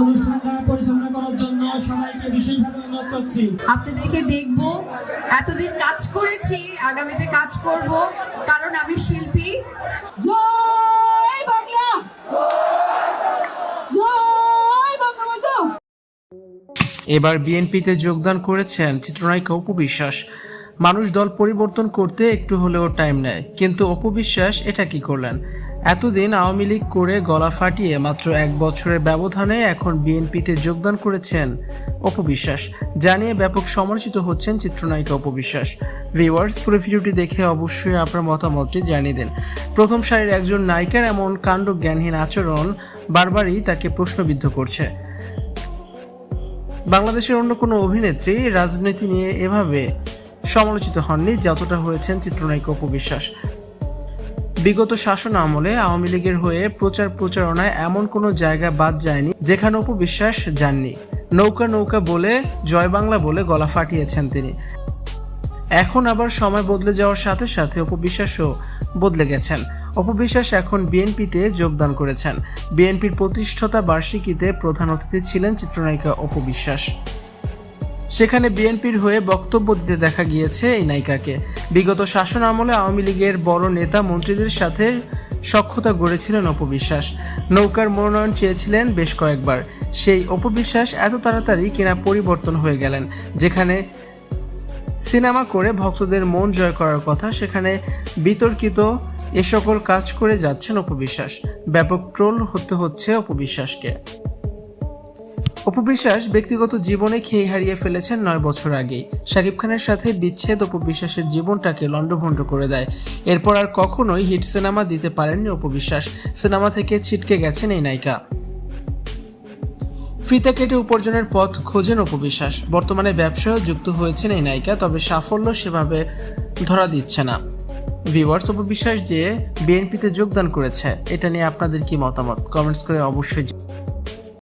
অনুষ্ঠানটা পরিচালনা করার জন্য সবাইকে বিশেষভাবে অনুরোধ করছি। আপনাদেরকে দেখব। এতদিন কাজ করেছি আগামীতে কাজ করব কারণ আমি শিল্পী। জয় বাংলা! এবার বিএনপিতে যোগদান করেছেন চিত্রনায়িকা অপু বিশ্বাস। মানুষ দল পরিবর্তন করতে একটু হলেও টাইম নেয় কিন্তু অপু বিশ্বাস এটা কি করলেন? এতদিন আওয়ামী লীগ করে গলা ফাটিয়ে মাত্র এক বছরের ব্যবধানে এখন বিএনপিতে যোগদান করেছেন অপবিশ্বাস। জানিয়ে ব্যাপক সমালোচিত হচ্ছেন চিত্রনায়িকা অপু বিশ্বাস ভিউয়ার্স, পুরো ভিডিওটি দেখে অবশ্যই আপনার মতামতটি জানিয়ে দিন। প্রথম সারির একজন নায়িকার এমন কাণ্ড জ্ঞানহীন আচরণ বারবারই তাকে প্রশ্নবিদ্ধ করছে। বাংলাদেশের অন্য কোনো অভিনেত্রী রাজনীতি নিয়ে এভাবে সমালোচিত হননি, যতটা হয়েছেন চিত্রনায়িকা উপবিশ্বাস বিগত শাসন আমলে আওয়ামী লীগের হয়ে প্রচার প্রচারণায় এমন কোনো জায়গা বাদ যায়নি যেখানে উপবিশ্বাস যাননি। নৌকা নৌকা বলে, জয় বাংলা বলে গলা ফাটিয়েছেন তিনি। এখন আবার সময় বদলে যাওয়ার সাথে সাথে অপবিশ্বাসও বদলে গেছেন। অপবিশ্বাস এখন বিএনপিতে যোগদান করেছেন। বিএনপির প্রতিষ্ঠাতা বার্ষিকীতে প্রধান অতিথি ছিলেন চিত্রনায়িকা অপবিশ্বাস। সেখানে বিএনপির হয়ে বক্তব্য দিতে দেখা গিয়েছে এই নায়িকাকে। বিগত শাসন আমলে আওয়ামী লীগের বড় নেতা মন্ত্রীদের সাথে সক্ষতা গড়েছিলেন অপবিশ্বাস। নৌকার মনোনয়ন চেয়েছিলেন বেশ কয়েকবার। সেই অপবিশ্বাস এত তাড়াতাড়ি কিনা পরিবর্তন হয়ে গেলেন। যেখানে সিনেমা করে ভক্তদের মন জয় করার কথা, সেখানে বিতর্কিত এ সকল কাজ করে যাচ্ছেন অপবিশ্বাস। ব্যাপক ট্রোল হতে হচ্ছে অপবিশ্বাসকে। অপবিশ্বাস ব্যক্তিগত জীবনে খেয়ে হারিয়ে ফেলেছেন নয় বছর আগেই। শাকিব খানের সাথে বিচ্ছেদ অপবিশ্বাসের জীবনটাকে লণ্ডভণ্ড করে দেয়। এরপর আর কখনোই হিট সিনেমা দিতে পারেননি অপবিশ্বাস। সিনেমা থেকে ছিটকে গেছেন এই নায়িকা। ফিতা কেটে উপার্জনের পথ খোঁজেন অপবিশ্বাস। বর্তমানে ব্যবসায়ও যুক্ত হয়েছেন এই নায়িকা, তবে সাফল্য সেভাবে ধরা দিচ্ছে না। ভিউয়ার্স, অপবিশ্বাস যে বিএনপিতে যোগদান করেছে, এটা নিয়ে আপনাদের কি মতামত? কমেন্টস করে অবশ্যই